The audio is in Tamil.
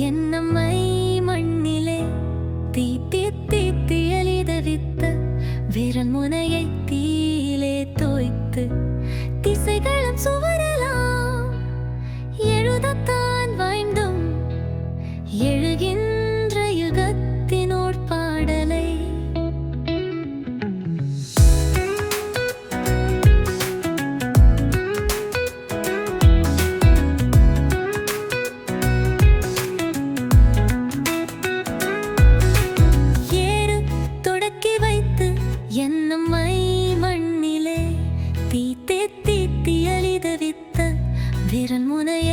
என்னம்மை மண்ணிலே தீ தீத்தி தீயலிதவித்த விரல் முனையை தீயிலே தோய்த்து மை மண்ணிலே தீ தேத்தி தீயலிதவித்த விரன் முனைய